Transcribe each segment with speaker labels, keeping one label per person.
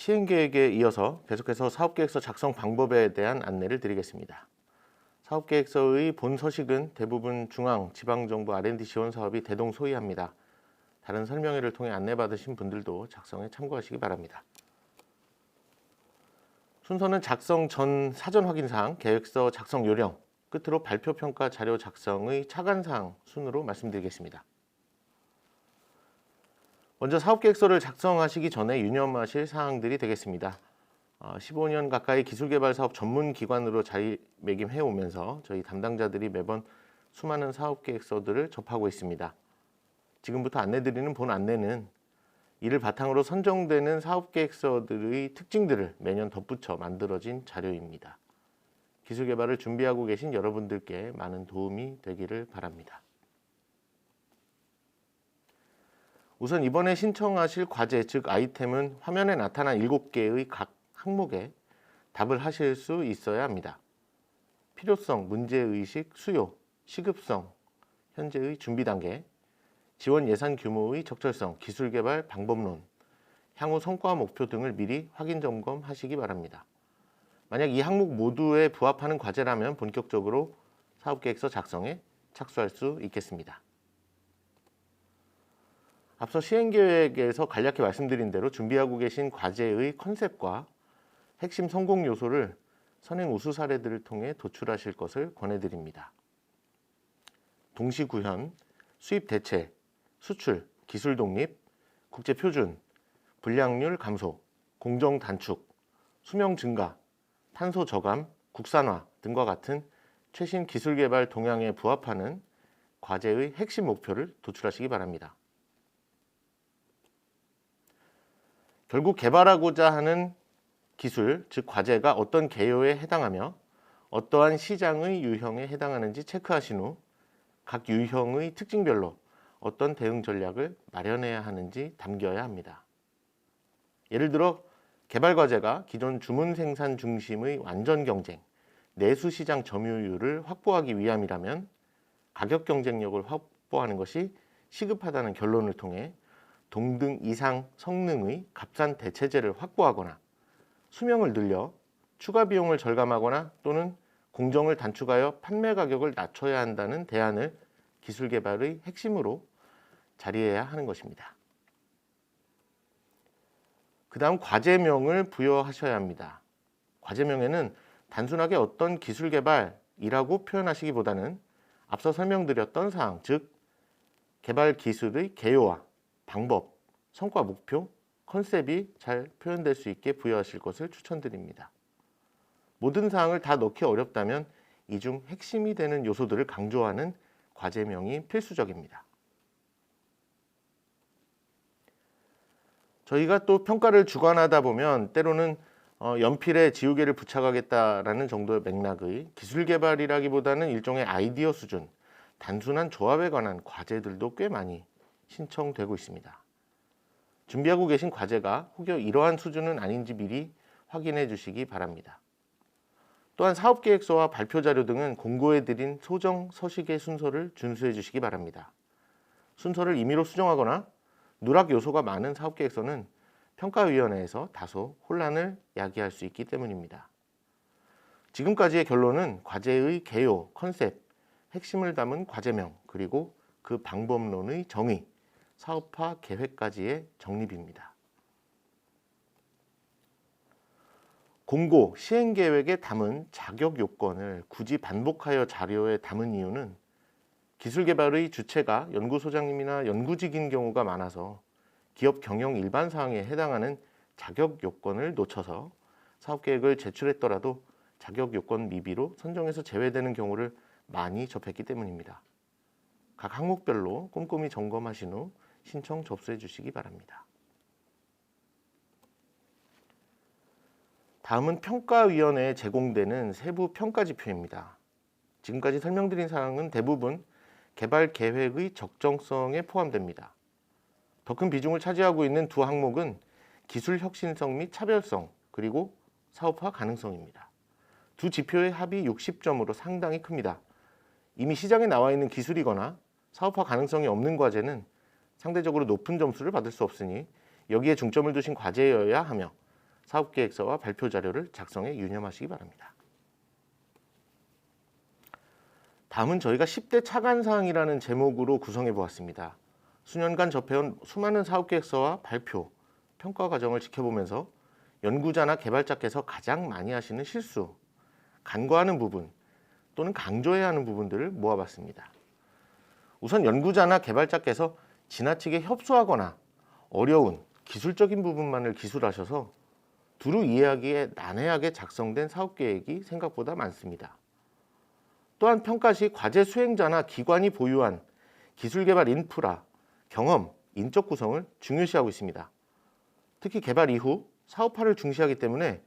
Speaker 1: 시행계획에 이어서 계속해서 사업계획서 작성 방법에 대한 안내를 드리겠습니다. 사업계획서의 본 서식은 대부분 중앙, 지방정부 R&D 지원 사업이 대동소이합니다. 다른 설명회를 통해 안내받으신 분들도 작성에 참고하시기 바랍니다. 순서는 작성 전 사전 확인사항, 계획서 작성 요령, 끝으로 발표 평가 자료 작성의 차관사항 순으로 말씀드리겠습니다. 먼저 사업계획서를 작성하시기 전에 유념하실 사항들이 되겠습니다. 어, 15년 가까이 기술개발 사업 전문 기관으로 자리매김해 오면서 저희 담당자들이 매번 수많은 사업계획서들을 접하고 있습니다. 지금부터 안내드리는 본 안내는 이를 바탕으로 선정되는 사업계획서들의 특징들을 매년 덧붙여 만들어진 자료입니다. 기술개발을 준비하고 계신 여러분들께 많은 도움이 되기를 바랍니다. 우선 이번에 신청하실 과제, 즉 아이템은 화면에 나타난 7개의 각 항목에 답을 하실 수 있어야 합니다. 필요성, 문제의식, 수요, 시급성, 현재의 준비 단계, 지원 예산 규모의 적절성, 기술 개발 방법론, 향후 성과 목표 등을 미리 확인 점검하시기 바랍니다. 만약 이 항목 모두에 부합하는 과제라면 본격적으로 사업계획서 작성에 착수할 수 있겠습니다. 앞서 시행계획에서 간략히 말씀드린 대로 준비하고 계신 과제의 컨셉과 핵심 성공 요소를 선행 우수 사례들을 통해 도출하실 것을 권해드립니다. 동시구현, 수입 대체, 수출, 기술 독립, 국제 표준, 불량률 감소, 공정 단축, 수명 증가, 탄소 저감, 국산화 등과 같은 최신 기술 개발 동향에 부합하는 과제의 핵심 목표를 도출하시기 바랍니다. 결국 개발하고자 하는 기술, 즉 과제가 어떤 개요에 해당하며 어떠한 시장의 유형에 해당하는지 체크하신 후 각 유형의 특징별로 어떤 대응 전략을 마련해야 하는지 담겨야 합니다. 예를 들어 개발 과제가 기존 주문 생산 중심의 완전 경쟁, 내수 시장 점유율을 확보하기 위함이라면 가격 경쟁력을 확보하는 것이 시급하다는 결론을 통해 동등 이상 성능의 값싼 대체재를 확보하거나 수명을 늘려 추가 비용을 절감하거나 또는 공정을 단축하여 판매 가격을 낮춰야 한다는 대안을 기술 개발의 핵심으로 자리해야 하는 것입니다. 그 다음 과제명을 부여하셔야 합니다. 과제명에는 단순하게 어떤 기술 개발이라고 표현하시기보다는 앞서 설명드렸던 사항, 즉 개발 기술의 개요와 방법, 성과 목표, 컨셉이 잘 표현될 수 있게 부여하실 것을 추천드립니다. 모든 사항을 다 넣기 어렵다면 이 중 핵심이 되는 요소들을 강조하는 과제명이 필수적입니다. 저희가 또 평가를 주관하다 보면 때로는 어, 연필에 지우개를 부착하겠다라는 정도의 맥락의 기술 개발이라기보다는 일종의 아이디어 수준, 단순한 조합에 관한 과제들도 꽤 많이 신청되고 있습니다. 준비하고 계신 과제가 혹여 이러한 수준은 아닌지 미리 확인해 주시기 바랍니다. 또한 사업계획서와 발표 자료 등은 공고해 드린 소정 서식의 순서를 준수해 주시기 바랍니다. 순서를 임의로 수정하거나 누락 요소가 많은 사업계획서는 평가위원회에서 다소 혼란을 야기할 수 있기 때문입니다. 지금까지의 결론은 과제의 개요, 컨셉, 핵심을 담은 과제명, 그리고 그 방법론의 정의, 사업화 계획까지의 정립입니다. 공고, 시행 계획에 담은 자격 요건을 굳이 반복하여 자료에 담은 이유는 기술 개발의 주체가 연구소장님이나 연구직인 경우가 많아서 기업 경영 일반 사항에 해당하는 자격 요건을 놓쳐서 사업 계획을 제출했더라도 자격 요건 미비로 선정해서 제외되는 경우를 많이 접했기 때문입니다. 각 항목별로 꼼꼼히 점검하신 후 신청 접수해 주시기 바랍니다. 다음은 평가위원회에 제공되는 세부 평가 지표입니다. 지금까지 설명드린 사항은 대부분 개발 계획의 적정성에 포함됩니다. 더 큰 비중을 차지하고 있는 두 항목은 기술 혁신성 및 차별성 그리고 사업화 가능성입니다. 두 지표의 합이 60점으로 상당히 큽니다. 이미 시장에 나와 있는 기술이거나 사업화 가능성이 없는 과제는 상대적으로 높은 점수를 받을 수 없으니 여기에 중점을 두신 과제여야 하며 사업계획서와 발표 자료를 작성해 유념하시기 바랍니다. 다음은 저희가 10대 차관사항이라는 제목으로 구성해 보았습니다. 수년간 접해온 수많은 사업계획서와 발표, 평가 과정을 지켜보면서 연구자나 개발자께서 가장 많이 하시는 실수, 간과하는 부분 또는 강조해야 하는 부분들을 모아봤습니다. 우선 연구자나 개발자께서 지나치게 협소하거나 어려운 기술적인 부분만을 기술하셔서 두루 이해하기에 난해하게 작성된 사업 계획이 생각보다 많습니다. 또한 평가 시 과제 수행자나 기관이 보유한 기술 개발 인프라, 경험, 인적 구성을 중요시하고 있습니다. 특히 개발 이후 사업화를 중시하기 때문에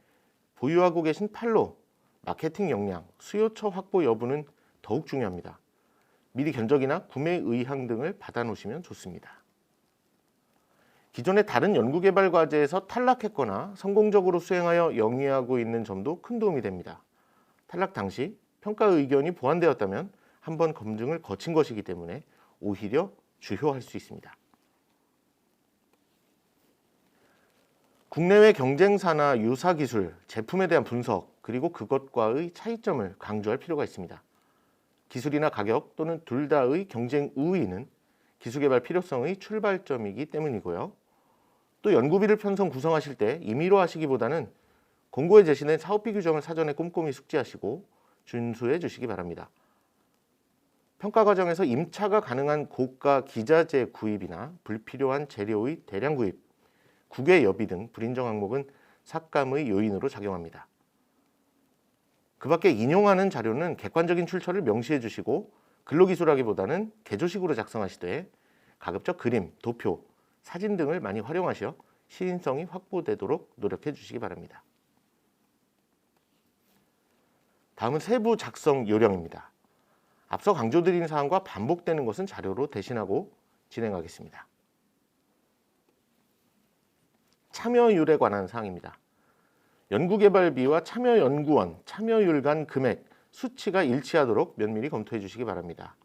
Speaker 1: 보유하고 계신 판로, 마케팅 역량, 수요처 확보 여부는 더욱 중요합니다. 미리 견적이나 구매 의향 등을 받아 놓으시면 좋습니다. 기존의 다른 연구개발 과제에서 탈락했거나 성공적으로 수행하여 영위하고 있는 점도 큰 도움이 됩니다. 탈락 당시 평가 의견이 보완되었다면 한 번 검증을 거친 것이기 때문에 오히려 주효할 수 있습니다. 국내외 경쟁사나 유사 기술, 제품에 대한 분석, 그리고 그것과의 차이점을 강조할 필요가 있습니다. 기술이나 가격 또는 둘 다의 경쟁 우위는 기술개발 필요성의 출발점이기 때문이고요. 또 연구비를 편성 구성하실 때 임의로 하시기보다는 공고에 제시된 사업비 규정을 사전에 꼼꼼히 숙지하시고 준수해 주시기 바랍니다. 평가 과정에서 임차가 가능한 고가 기자재 구입이나 불필요한 재료의 대량 구입, 국외 여비 등 불인정 항목은 삭감의 요인으로 작용합니다. 그 밖에 인용하는 자료는 객관적인 출처를 명시해 주시고 근로기술하기보다는 개조식으로 작성하시되 가급적 그림, 도표, 사진 등을 많이 활용하셔 시인성이 확보되도록 노력해 주시기 바랍니다. 다음은 세부 작성 요령입니다. 앞서 강조드린 사항과 반복되는 것은 자료로 대신하고 진행하겠습니다. 참여율에 관한 사항입니다. 연구개발비와 참여연구원, 참여율 간 금액, 수치가 일치하도록 면밀히 검토해 주시기 바랍니다.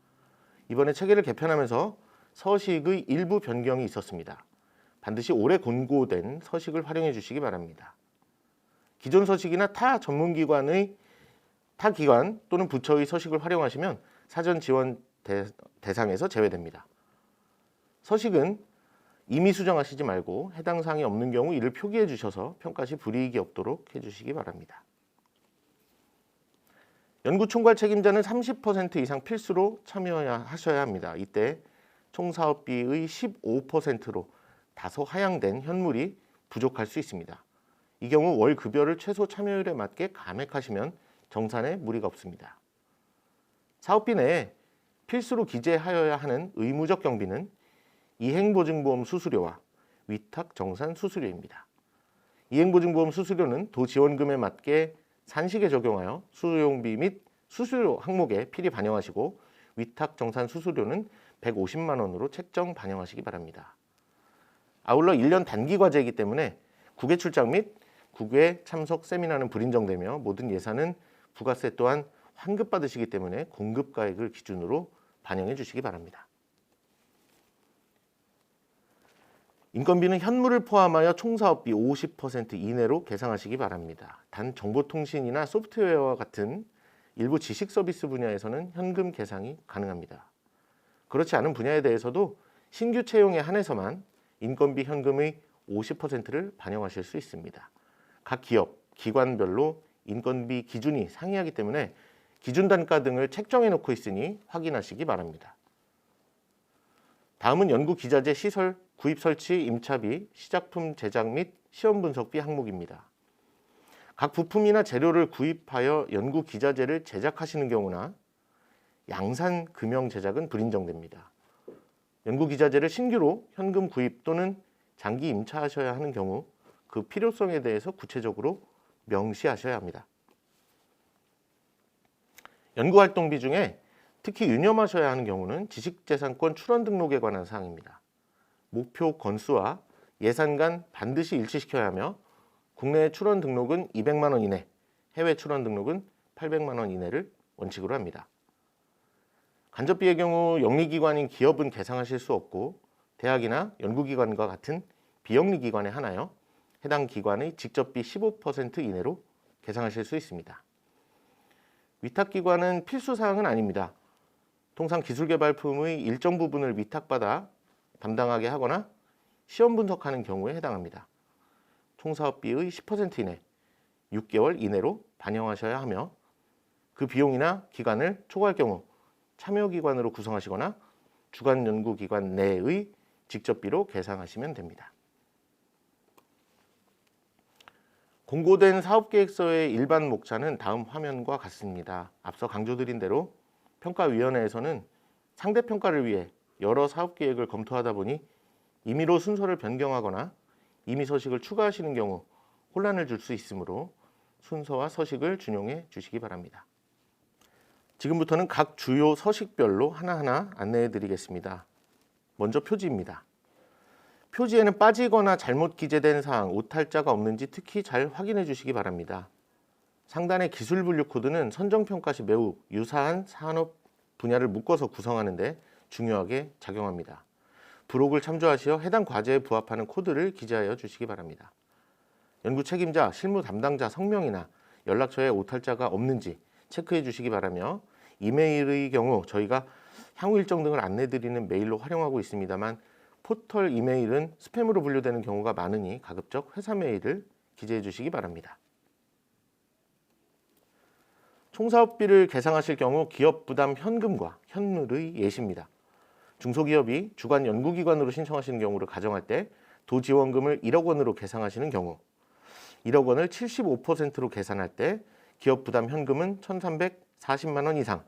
Speaker 1: 이번에 체계를 개편하면서 서식의 일부 변경이 있었습니다. 반드시 오래 권고된 서식을 활용해 주시기 바랍니다. 기존 서식이나 타 전문기관의 타 기관 또는 부처의 서식을 활용하시면 사전 지원 대, 대상에서 제외됩니다. 서식은 이미 수정하시지 말고 해당 사항이 없는 경우 이를 표기해 주셔서 평가 시 불이익이 없도록 해주시기 바랍니다. 연구 총괄 책임자는 30% 이상 필수로 참여하셔야 합니다. 이때 총 사업비의 15%로 다소 하향된 현물이 부족할 수 있습니다. 이 경우 월 급여를 최소 참여율에 맞게 감액하시면 정산에 무리가 없습니다. 사업비 내에 필수로 기재하여야 하는 의무적 경비는 이행보증보험 수수료와 위탁 정산 수수료입니다. 이행보증보험 수수료는 도지원금에 맞게 산식에 적용하여 수용비 및 수수료 항목에 필히 반영하시고 위탁 정산 수수료는 150만 원으로 책정 반영하시기 바랍니다. 아울러 1년 단기 과제이기 때문에 국외 출장 및 국외 참석 세미나는 불인정되며 모든 예산은 부가세 또한 환급 받으시기 때문에 공급 가액을 기준으로 반영해 주시기 바랍니다. 인건비는 현물을 포함하여 총사업비 50% 이내로 계상하시기 바랍니다. 단 정보통신이나 소프트웨어와 같은 일부 지식 서비스 분야에서는 현금 계상이 가능합니다. 그렇지 않은 분야에 대해서도 신규 채용에 한해서만 인건비 현금의 50%를 반영하실 수 있습니다. 각 기업, 기관별로 인건비 기준이 상이하기 때문에 기준 단가 등을 책정해 놓고 있으니 확인하시기 바랍니다. 다음은 연구 기자재 시설 구입 설치 임차비, 시작품 제작 및 시험 분석비 항목입니다. 각 부품이나 재료를 구입하여 연구 기자재를 제작하시는 경우나 양산 금형 제작은 불인정됩니다. 연구 기자재를 신규로 현금 구입 또는 장기 임차하셔야 하는 경우 그 필요성에 대해서 구체적으로 명시하셔야 합니다. 연구 활동비 중에 특히 유념하셔야 하는 경우는 지식재산권 출원 등록에 관한 사항입니다. 목표 건수와 예산 간 반드시 일치시켜야 하며 국내 출원 등록은 200만 원 이내, 해외 출원 등록은 800만 원 이내를 원칙으로 합니다. 간접비의 경우 영리기관인 기업은 계상하실 수 없고 대학이나 연구기관과 같은 비영리기관에 하나여 해당 기관의 직접비 15% 이내로 계상하실 수 있습니다. 위탁기관은 필수 사항은 아닙니다. 통상 기술개발품의 일정 부분을 위탁받아 담당하게 하거나 시험 분석하는 경우에 해당합니다. 총사업비의 10% 이내, 6개월 이내로 반영하셔야 하며 그 비용이나 기간을 초과할 경우 참여기관으로 구성하시거나 주관연구기관 내의 직접비로 계상하시면 됩니다. 공고된 사업계획서의 일반 목차는 다음 화면과 같습니다. 앞서 강조드린 대로 평가위원회에서는 상대평가를 위해 여러 사업 계획을 검토하다 보니 임의로 순서를 변경하거나 임의 서식을 추가하시는 경우 혼란을 줄 수 있으므로 순서와 서식을 준용해 주시기 바랍니다. 지금부터는 각 주요 서식별로 하나하나 안내해 드리겠습니다. 먼저 표지입니다. 표지에는 빠지거나 잘못 기재된 사항, 오탈자가 없는지 특히 잘 확인해 주시기 바랍니다. 상단의 기술 분류 코드는 선정 평가 시 매우 유사한 산업 분야를 묶어서 구성하는데 중요하게 작용합니다. 부록을 참조하시어 해당 과제에 부합하는 코드를 기재하여 주시기 바랍니다. 연구 책임자, 실무 담당자 성명이나 연락처에 오탈자가 없는지 체크해 주시기 바라며 이메일의 경우 저희가 향후 일정 등을 안내 드리는 메일로 활용하고 있습니다만 포털 이메일은 스팸으로 분류되는 경우가 많으니 가급적 회사 메일을 기재해 주시기 바랍니다. 총사업비를 계상하실 경우 기업 부담 현금과 현물의 예시입니다. 중소기업이 주관 연구기관으로 신청하시는 경우를 가정할 때 도지원금을 1억 원으로 계상하시는 경우 1억 원을 75%로 계산할 때 기업 부담 현금은 1,340만 원 이상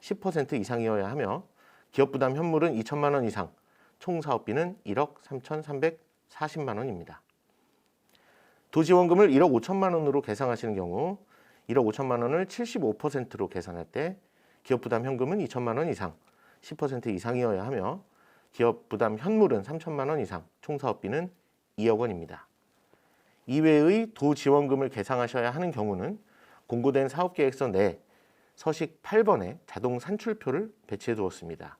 Speaker 1: 10% 이상이어야 하며 기업 부담 현물은 2천만 원 이상 총 사업비는 1억 3,340만 원입니다. 도지원금을 1억 5천만 원으로 계상하시는 경우 1억 5천만 원을 75%로 계산할 때 기업 부담 현금은 2천만 원 이상 10% 이상이어야 하며 기업 부담 현물은 3천만 원 이상 총 사업비는 2억 원입니다. 이외의 도 지원금을 계상하셔야 하는 경우는 공고된 사업계획서 내 서식 8번에 자동 산출표를 배치해 두었습니다.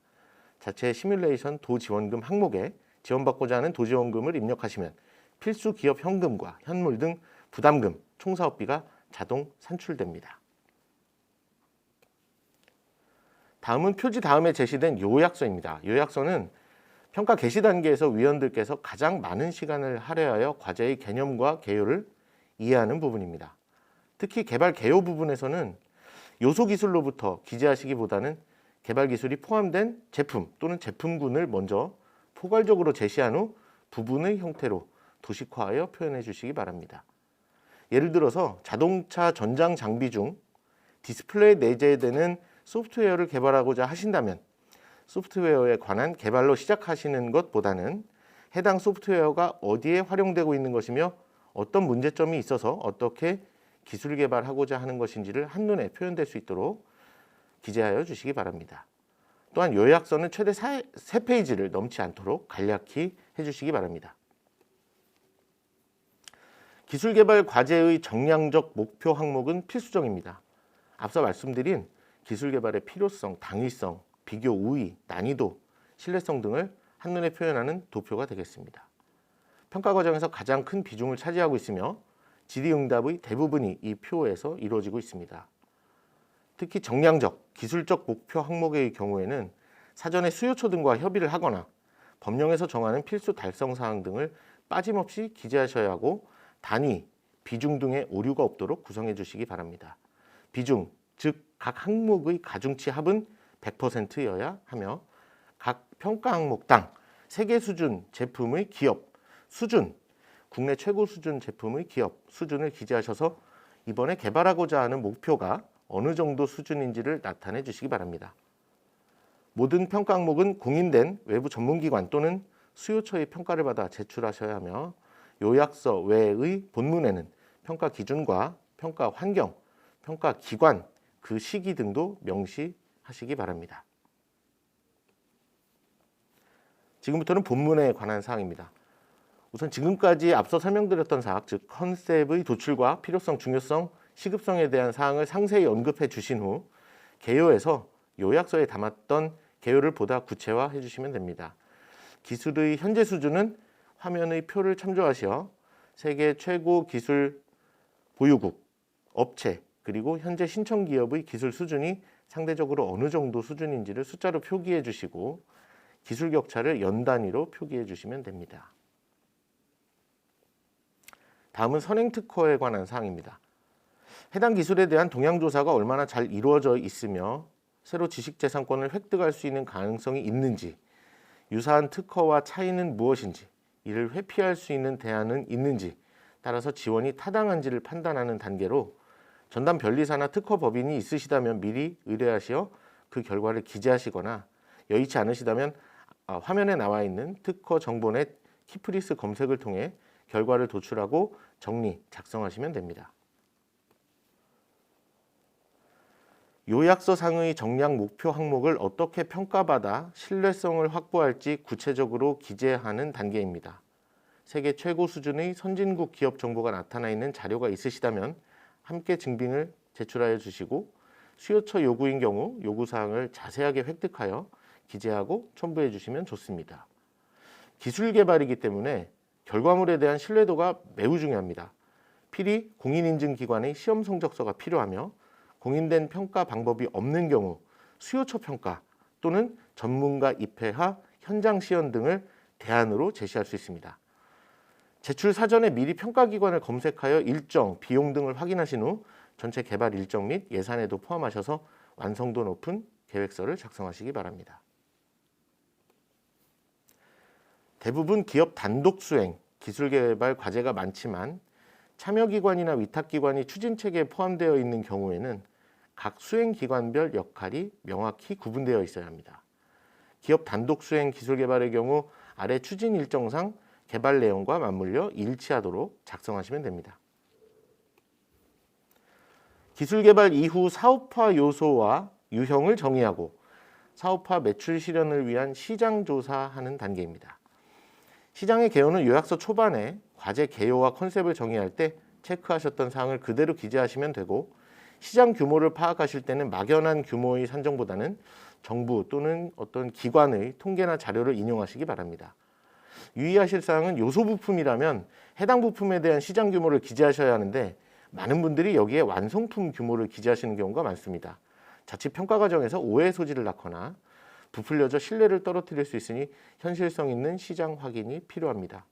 Speaker 1: 자체 시뮬레이션 도 지원금 항목에 지원받고자 하는 도 지원금을 입력하시면 필수 기업 현금과 현물 등 부담금, 총사업비가 자동 산출됩니다. 다음은 표지 다음에 제시된 요약서입니다. 요약서는 평가 개시 단계에서 위원들께서 가장 많은 시간을 할애하여 과제의 개념과 개요를 이해하는 부분입니다. 특히 개발 개요 부분에서는 요소 기술로부터 기재하시기보다는 개발 기술이 포함된 제품 또는 제품군을 먼저 포괄적으로 제시한 후 부분의 형태로 도식화하여 표현해 주시기 바랍니다. 예를 들어서 자동차 전장 장비 중 디스플레이에 내재되는 소프트웨어를 개발하고자 하신다면 소프트웨어에 관한 개발로 시작하시는 것보다는 해당 소프트웨어가 어디에 활용되고 있는 것이며 어떤 문제점이 있어서 어떻게 기술 개발하고자 하는 것인지를 한눈에 표현될 수 있도록 기재하여 주시기 바랍니다. 또한 요약서는 최대 3페이지를 넘지 않도록 간략히 해주시기 바랍니다. 기술 개발 과제의 정량적 목표 항목은 필수적입니다. 앞서 말씀드린 기술 개발의 필요성, 당위성, 비교 우위, 난이도, 신뢰성 등을 한눈에 표현하는 도표가 되겠습니다. 평가 과정에서 가장 큰 비중을 차지하고 있으며 질의응답의 대부분이 이 표에서 이루어지고 있습니다. 특히 정량적, 기술적 목표 항목의 경우에는 사전에 수요처 등과 협의를 하거나 법령에서 정하는 필수 달성 사항 등을 빠짐없이 기재하셔야 하고 단위, 비중 등의 오류가 없도록 구성해 주시기 바랍니다. 비중, 즉 각 항목의 가중치 합은 100%여야 하며 각 평가 항목당 세계 수준 제품의 기업 수준, 국내 최고 수준 제품의 기업 수준을 기재하셔서 이번에 개발하고자 하는 목표가 어느 정도 수준인지를 나타내 주시기 바랍니다. 모든 평가 항목은 공인된 외부 전문기관 또는 수요처의 평가를 받아 제출하셔야 하며 요약서 외의 본문에는 평가 기준과 평가 환경, 평가 기관, 그 시기 등도 명시하시기 바랍니다. 지금부터는 본문에 관한 사항입니다. 우선 지금까지 앞서 설명드렸던 사항, 즉 컨셉의 도출과 필요성, 중요성, 시급성에 대한 사항을 상세히 언급해 주신 후 개요에서 요약서에 담았던 개요를 보다 구체화해 주시면 됩니다. 기술의 현재 수준은 화면의 표를 참조하시어 세계 최고 기술 보유국, 업체, 그리고 현재 신청 기업의 기술 수준이 상대적으로 어느 정도 수준인지를 숫자로 표기해 주시고 기술 격차를 연 단위로 표기해 주시면 됩니다. 다음은 선행 특허에 관한 사항입니다. 해당 기술에 대한 동향 조사가 얼마나 잘 이루어져 있으며 새로 지식 재산권을 획득할 수 있는 가능성이 있는지, 유사한 특허와 차이는 무엇인지, 이를 회피할 수 있는 대안은 있는지, 따라서 지원이 타당한지를 판단하는 단계로 전담 변리사나 특허 법인이 있으시다면 미리 의뢰하시어 그 결과를 기재하시거나 여의치 않으시다면 아, 화면에 나와 있는 특허 정보넷 키프리스 검색을 통해 결과를 도출하고 정리, 작성하시면 됩니다. 요약서 상의 정량 목표 항목을 어떻게 평가받아 신뢰성을 확보할지 구체적으로 기재하는 단계입니다. 세계 최고 수준의 선진국 기업 정보가 나타나 있는 자료가 있으시다면 함께 증빙을 제출하여 주시고 수요처 요구인 경우 요구 사항을 자세하게 획득하여 기재하고 첨부해 주시면 좋습니다. 기술 개발이기 때문에 결과물에 대한 신뢰도가 매우 중요합니다. 필히 공인인증기관의 시험 성적서가 필요하며 공인된 평가 방법이 없는 경우 수요처 평가 또는 전문가 입회하 현장 시연 등을 대안으로 제시할 수 있습니다. 제출 사전에 미리 평가 기관을 검색하여 일정, 비용 등을 확인하신 후 전체 개발 일정 및 예산에도 포함하셔서 완성도 높은 계획서를 작성하시기 바랍니다. 대부분 기업 단독 수행, 기술 개발 과제가 많지만 참여기관이나 위탁기관이 추진체계에 포함되어 있는 경우에는 각 수행기관별 역할이 명확히 구분되어 있어야 합니다. 기업 단독 수행 기술 개발의 경우 아래 추진 일정상 개발 내용과 맞물려 일치하도록 작성하시면 됩니다. 기술 개발 이후 사업화 요소와 유형을 정의하고 사업화 매출 실현을 위한 시장 조사하는 단계입니다. 시장의 개요는 요약서 초반에 과제 개요와 컨셉을 정의할 때 체크하셨던 사항을 그대로 기재하시면 되고 시장 규모를 파악하실 때는 막연한 규모의 산정보다는 정부 또는 어떤 기관의 통계나 자료를 인용하시기 바랍니다. 유의하실 사항은 요소 부품이라면 해당 부품에 대한 시장 규모를 기재하셔야 하는데 많은 분들이 여기에 완성품 규모를 기재하시는 경우가 많습니다. 자칫 평가 과정에서 오해 소지를 낳거나 부풀려져 신뢰를 떨어뜨릴 수 있으니 현실성 있는 시장 확인이 필요합니다.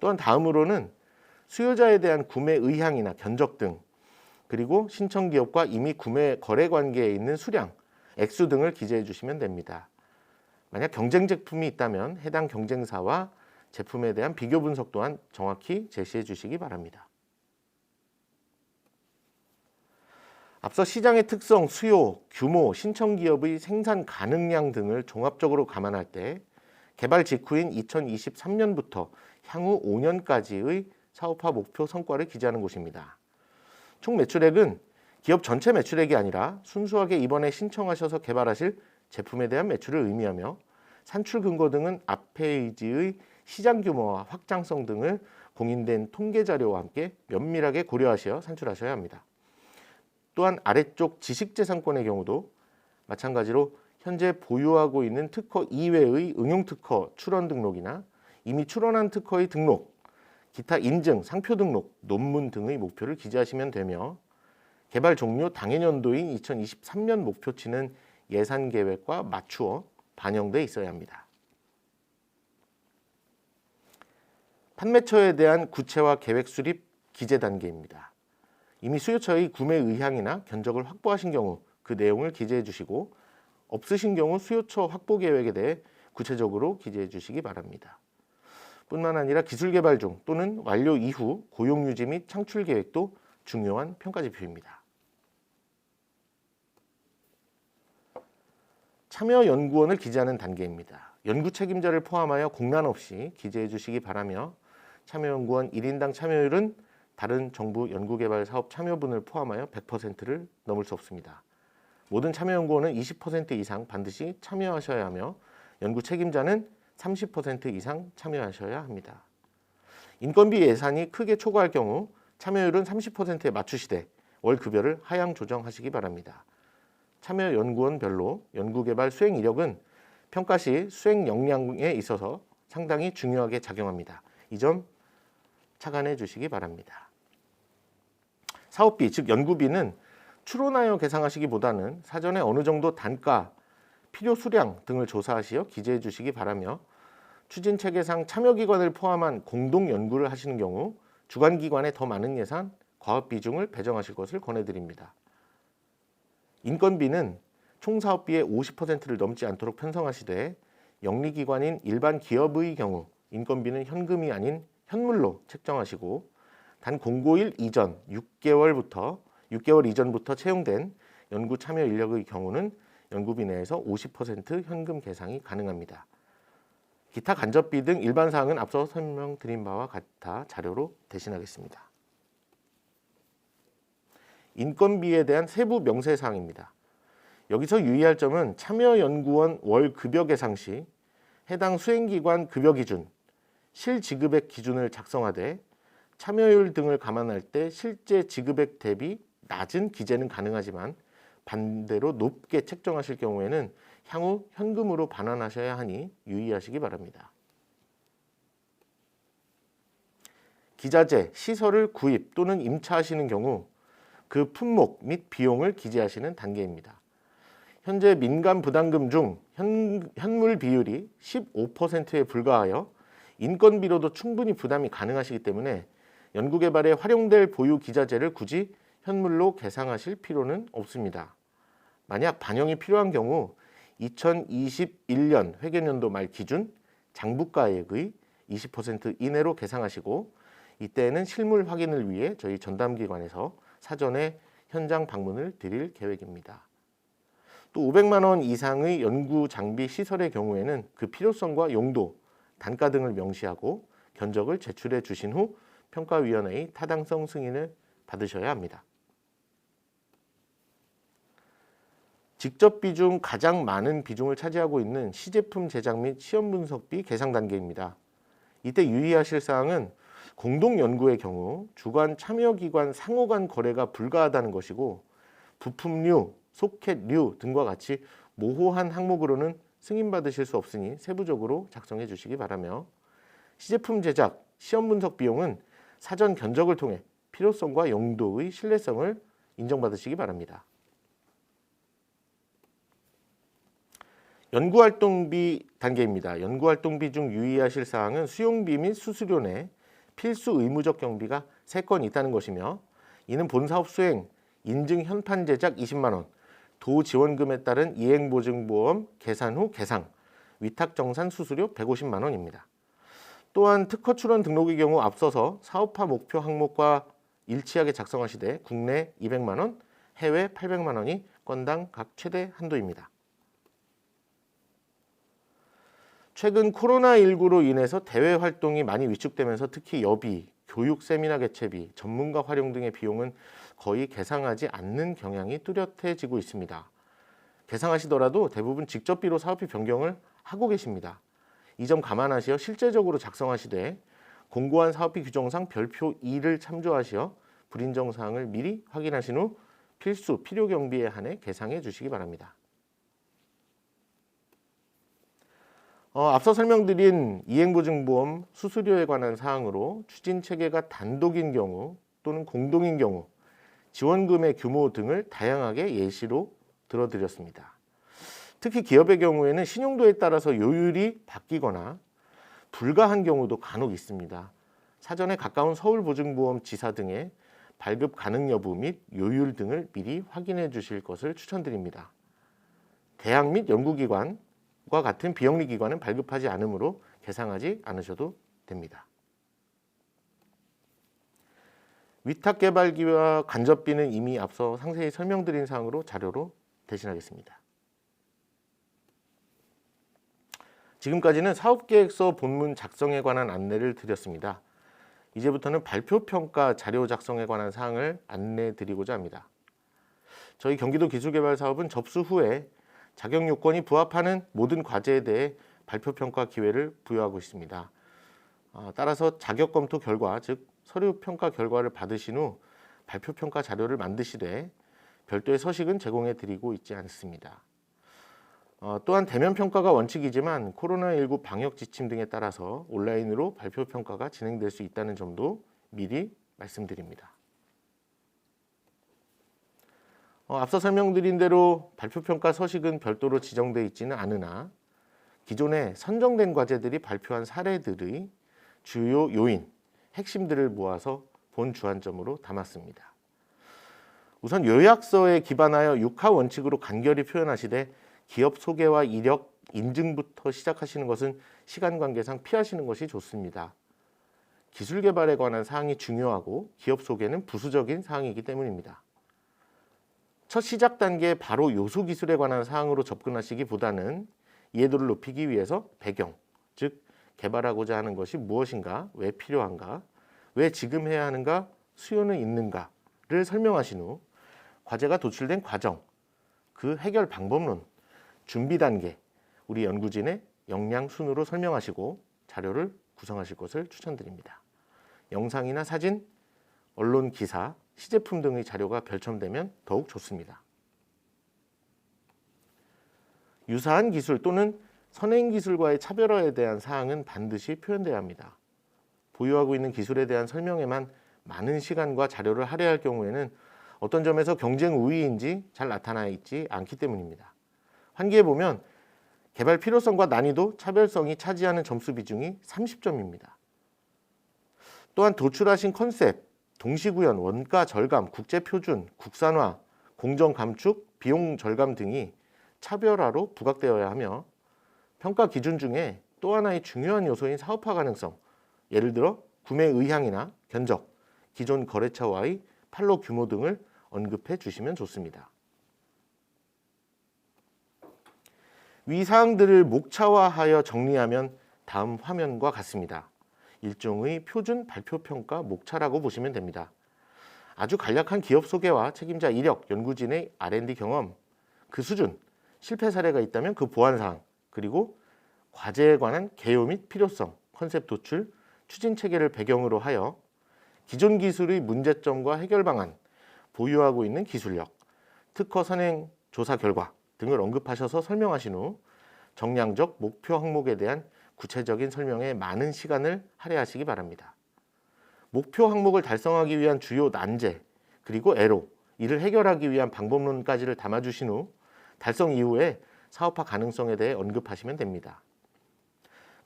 Speaker 1: 또한 다음으로는 수요자에 대한 구매 의향이나 견적 등 그리고 신청 기업과 이미 구매 거래 관계에 있는 수량, 액수 등을 기재해 주시면 됩니다. 만약 경쟁 제품이 있다면 해당 경쟁사와 제품에 대한 비교 분석 또한 정확히 제시해 주시기 바랍니다. 앞서 시장의 특성, 수요, 규모, 신청 기업의 생산 가능량 등을 종합적으로 감안할 때 개발 직후인 2023년부터 향후 5년까지의 사업화 목표 성과를 기재하는 곳입니다. 총 매출액은 기업 전체 매출액이 아니라 순수하게 이번에 신청하셔서 개발하실 제품에 대한 매출을 의미하며 산출 근거 등은 앞 페이지의 시장 규모와 확장성 등을 공인된 통계 자료와 함께 면밀하게 고려하셔 산출하셔야 합니다. 또한 아래쪽 지식재산권의 경우도 마찬가지로 현재 보유하고 있는 특허 이외의 응용 특허 출원 등록이나 이미 출원한 특허의 등록, 기타 인증, 상표 등록, 논문 등의 목표를 기재하시면 되며 개발 종료 당해 년도인 2023년 목표치는 예산 계획과 맞추어 반영돼 있어야 합니다. 판매처에 대한 구체화 계획 수립 기재 단계입니다. 이미 수요처의 구매 의향이나 견적을 확보하신 경우 그 내용을 기재해 주시고 없으신 경우 수요처 확보 계획에 대해 구체적으로 기재해 주시기 바랍니다. 뿐만 아니라 기술 개발 중 또는 완료 이후 고용 유지 및 창출 계획도 중요한 평가 지표입니다. 참여 연구원을 기재하는 단계입니다. 연구 책임자를 포함하여 공란 없이 기재해 주시기 바라며 참여 연구원 1인당 참여율은 다른 정부 연구개발 사업 참여분을 포함하여 100%를 넘을 수 없습니다. 모든 참여 연구원은 20% 이상 반드시 참여하셔야 하며 연구 책임자는 30% 이상 참여하셔야 합니다. 인건비 예산이 크게 초과할 경우 참여율은 30%에 맞추시되 월 급여를 하향 조정하시기 바랍니다. 참여 연구원별로 연구개발 수행 이력은 평가 시 수행 역량에 있어서 상당히 중요하게 작용합니다. 이 점 착안해 주시기 바랍니다. 사업비 즉 연구비는 추론하여 계상하시기보다는 사전에 어느 정도 단가, 필요 수량 등을 조사하시어 기재해 주시기 바라며 추진 체계상 참여 기관을 포함한 공동 연구를 하시는 경우 주관 기관에 더 많은 예산, 과업 비중을 배정하실 것을 권해드립니다. 인건비는 총 사업비의 50%를 넘지 않도록 편성하시되 영리기관인 일반 기업의 경우 인건비는 현금이 아닌 현물로 책정하시고 단 공고일 이전 6개월부터 6개월 이전부터 채용된 연구 참여 인력의 경우는 연구비 내에서 50% 현금 계상이 가능합니다. 기타 간접비 등 일반 사항은 앞서 설명드린 바와 같아 자료로 대신하겠습니다. 인건비에 대한 세부 명세 사항입니다. 여기서 유의할 점은 참여연구원 월 급여 계상 시 해당 수행기관 급여 기준, 실지급액 기준을 작성하되 참여율 등을 감안할 때 실제 지급액 대비 낮은 기재는 가능하지만 반대로 높게 책정하실 경우에는 향후 현금으로 반환하셔야 하니 유의하시기 바랍니다. 기자재, 시설을 구입 또는 임차하시는 경우 그 품목 및 비용을 기재하시는 단계입니다. 현재 민간 부담금 중 현, 현물 비율이 15%에 불과하여 인건비로도 충분히 부담이 가능하시기 때문에 연구개발에 활용될 보유 기자재를 굳이 현물로 계상하실 필요는 없습니다. 만약 반영이 필요한 경우 2021년 회계연도 말 기준 장부가액의 20% 이내로 계상하시고 이때에는 실물 확인을 위해 저희 전담기관에서 사전에 현장 방문을 드릴 계획입니다. 또 500만 원 이상의 연구 장비 시설의 경우에는 그 필요성과 용도, 단가 등을 명시하고 견적을 제출해 주신 후 평가위원회의 타당성 승인을 받으셔야 합니다. 직접 비 중 가장 많은 비중을 차지하고 있는 시제품 제작 및 시험 분석비 계상 단계입니다. 이때 유의하실 사항은 공동 연구의 경우 주관 참여 기관 상호 간 거래가 불가하다는 것이고 부품류, 소켓류 등과 같이 모호한 항목으로는 승인받으실 수 없으니 세부적으로 작성해 주시기 바라며 시제품 제작, 시험 분석 비용은 사전 견적을 통해 필요성과 용도의 신뢰성을 인정받으시기 바랍니다. 연구활동비 단계입니다. 연구활동비 중 유의하실 사항은 수용비 및 수수료 내 필수 의무적 경비가 3건 있다는 것이며 이는 본사업 수행, 인증 현판 제작 20만 원, 도 지원금에 따른 이행보증보험 계산 후 계상, 위탁 정산 수수료 150만 원입니다. 또한 특허 출원 등록의 경우 앞서서 사업화 목표 항목과 일치하게 작성하시되 국내 200만 원, 해외 800만 원이 건당 각 최대 한도입니다. 최근 코로나19로 인해서 대외 활동이 많이 위축되면서 특히 여비, 교육 세미나 개최비, 전문가 활용 등의 비용은 거의 계상하지 않는 경향이 뚜렷해지고 있습니다. 계상하시더라도 대부분 직접비로 사업비 변경을 하고 계십니다. 이 점 감안하시어 실제적으로 작성하시되 공고한 사업비 규정상 별표 2를 참조하시어 불인정 사항을 미리 확인하신 후 필수 필요 경비에 한해 계상해 주시기 바랍니다. 어, 앞서 설명드린 이행보증보험 수수료에 관한 사항으로 추진 체계가 단독인 경우 또는 공동인 경우 지원금의 규모 등을 다양하게 예시로 들어드렸습니다. 특히 기업의 경우에는 신용도에 따라서 요율이 바뀌거나 불가한 경우도 간혹 있습니다. 사전에 가까운 서울보증보험 지사 등의 발급 가능 여부 및 요율 등을 미리 확인해 주실 것을 추천드립니다. 대학 및 연구기관, 과 같은 비영리 기관은 발급하지 않으므로 계상하지 않으셔도 됩니다. 위탁 개발비와 간접비는 이미 앞서 상세히 설명드린 사항으로 자료로 대신하겠습니다. 지금까지는 사업계획서 본문 작성에 관한 안내를 드렸습니다. 이제부터는 발표평가 자료 작성에 관한 사항을 안내 드리고자 합니다. 저희 경기도 기술개발 사업은 접수 후에 자격 요건이 부합하는 모든 과제에 대해 발표 평가 기회를 부여하고 있습니다. 어, 따라서 자격 검토 결과, 즉 서류 평가 결과를 받으신 후 발표 평가 자료를 만드시되 별도의 서식은 제공해 드리고 있지 않습니다. 어, 또한 대면 평가가 원칙이지만 코로나19 방역 지침 등에 따라서 온라인으로 발표 평가가 진행될 수 있다는 점도 미리 말씀드립니다. 어, 앞서 설명드린 대로 발표 평가 서식은 별도로 지정돼 있지는 않으나 기존에 선정된 과제들이 발표한 사례들의 주요 요인, 핵심들을 모아서 본 주안점으로 담았습니다. 우선 요약서에 기반하여 육하 원칙으로 간결히 표현하시되 기업 소개와 이력 인증부터 시작하시는 것은 시간 관계상 피하시는 것이 좋습니다. 기술 개발에 관한 사항이 중요하고 기업 소개는 부수적인 사항이기 때문입니다. 첫 시작 단계에 바로 요소 기술에 관한 사항으로 접근하시기보다는 이해도를 높이기 위해서 배경, 즉 개발하고자 하는 것이 무엇인가, 왜 필요한가, 왜 지금 해야 하는가, 수요는 있는가를 설명하신 후 과제가 도출된 과정, 그 해결 방법론, 준비 단계, 우리 연구진의 역량 순으로 설명하시고 자료를 구성하실 것을 추천드립니다. 영상이나 사진, 언론 기사, 시제품 등의 자료가 별첨되면 더욱 좋습니다. 유사한 기술 또는 선행 기술과의 차별화에 대한 사항은 반드시 표현돼야 합니다. 보유하고 있는 기술에 대한 설명에만 많은 시간과 자료를 할애할 경우에는 어떤 점에서 경쟁 우위인지 잘 나타나 있지 않기 때문입니다. 환기해 보면 개발 필요성과 난이도, 차별성이 차지하는 점수 비중이 30점입니다. 또한 도출하신 컨셉, 동시구현, 원가 절감, 국제 표준, 국산화, 공정 감축, 비용 절감 등이 차별화로 부각되어야 하며 평가 기준 중에 또 하나의 중요한 요소인 사업화 가능성, 예를 들어 구매 의향이나 견적, 기존 거래처와의 판로 규모 등을 언급해 주시면 좋습니다. 위 사항들을 목차화하여 정리하면 다음 화면과 같습니다. 일종의 표준 발표 평가 목차라고 보시면 됩니다. 아주 간략한 기업 소개와 책임자 이력, 연구진의 R&D 경험, 그 수준, 실패 사례가 있다면 그 보완 사항, 그리고 과제에 관한 개요 및 필요성, 컨셉 도출, 추진 체계를 배경으로 하여 기존 기술의 문제점과 해결 방안, 보유하고 있는 기술력, 특허 선행 조사 결과 등을 언급하셔서 설명하신 후 정량적 목표 항목에 대한 구체적인 설명에 많은 시간을 할애하시기 바랍니다. 목표 항목을 달성하기 위한 주요 난제 그리고 애로 이를 해결하기 위한 방법론까지를 담아주신 후 달성 이후에 사업화 가능성에 대해 언급하시면 됩니다.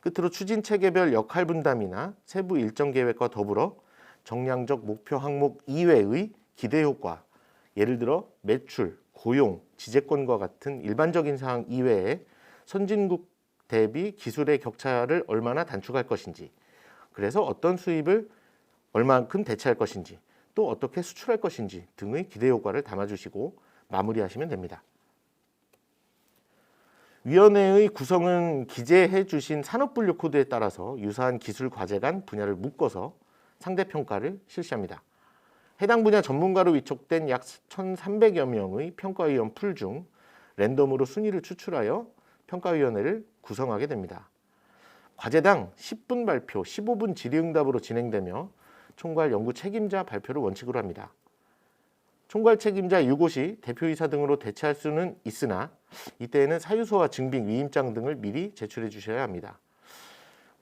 Speaker 1: 끝으로 추진 체계별 역할 분담이나 세부 일정 계획과 더불어 정량적 목표 항목 이외의 기대 효과, 예를 들어 매출, 고용, 지재권과 같은 일반적인 사항 이외에 선진국 대비 기술의 격차를 얼마나 단축할 것인지, 그래서 어떤 수입을 얼만큼 대체할 것인지, 또 어떻게 수출할 것인지 등의 기대 효과를 담아주시고 마무리하시면 됩니다. 위원회의 구성은 기재해 주신 산업분류 코드에 따라서 유사한 기술 과제 간 분야를 묶어서 상대 평가를 실시합니다. 해당 분야 전문가로 위촉된 약 1,300여 명의 평가위원 풀 중 랜덤으로 순위를 추출하여 평가위원회를 구성하게 됩니다. 과제당 10분 발표, 15분 질의응답으로 진행되며 총괄 연구 책임자 발표를 원칙으로 합니다. 총괄 책임자 유고시, 대표이사 등으로 대체할 수는 있으나 이때에는 사유서와 증빙, 위임장 등을 미리 제출해 주셔야 합니다.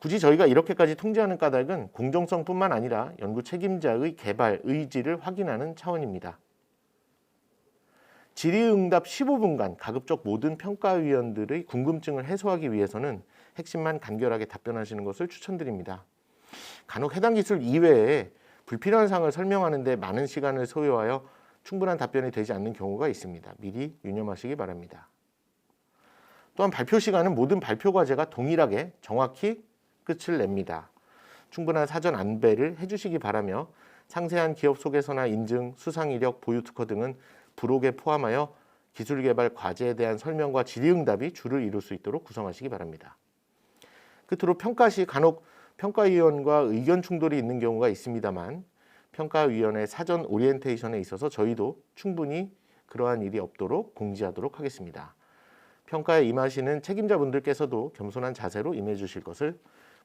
Speaker 1: 굳이 저희가 이렇게까지 통제하는 까닭은 공정성뿐만 아니라 연구 책임자의 개발 의지를 확인하는 차원입니다. 질의응답 15분간 가급적 모든 평가위원들의 궁금증을 해소하기 위해서는 핵심만 간결하게 답변하시는 것을 추천드립니다. 간혹 해당 기술 이외에 불필요한 사항을 설명하는 데 많은 시간을 소요하여 충분한 답변이 되지 않는 경우가 있습니다. 미리 유념하시기 바랍니다. 또한 발표 시간은 모든 발표 과제가 동일하게 정확히 끝을 냅니다. 충분한 사전 안배를 해주시기 바라며 상세한 기업 소개서나 인증, 수상 이력, 보유 특허 등은 부록에 포함하여 기술 개발 과제에 대한 설명과 질의응답이 주를 이룰 수 있도록 구성하시기 바랍니다. 끝으로 평가 시 간혹 평가위원과 의견 충돌이 있는 경우가 있습니다만 평가위원회 사전 오리엔테이션에 있어서 저희도 충분히 그러한 일이 없도록 공지하도록 하겠습니다. 평가에 임하시는 책임자분들께서도 겸손한 자세로 임해 주실 것을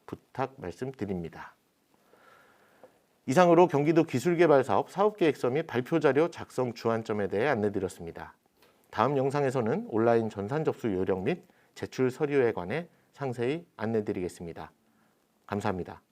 Speaker 1: 부탁 말씀드립니다. 이상으로 경기도 기술개발사업 사업계획서 및 발표자료 작성 주안점에 대해 안내드렸습니다. 다음 영상에서는 온라인 전산 접수 요령 및 제출 서류에 관해 상세히 안내드리겠습니다. 감사합니다.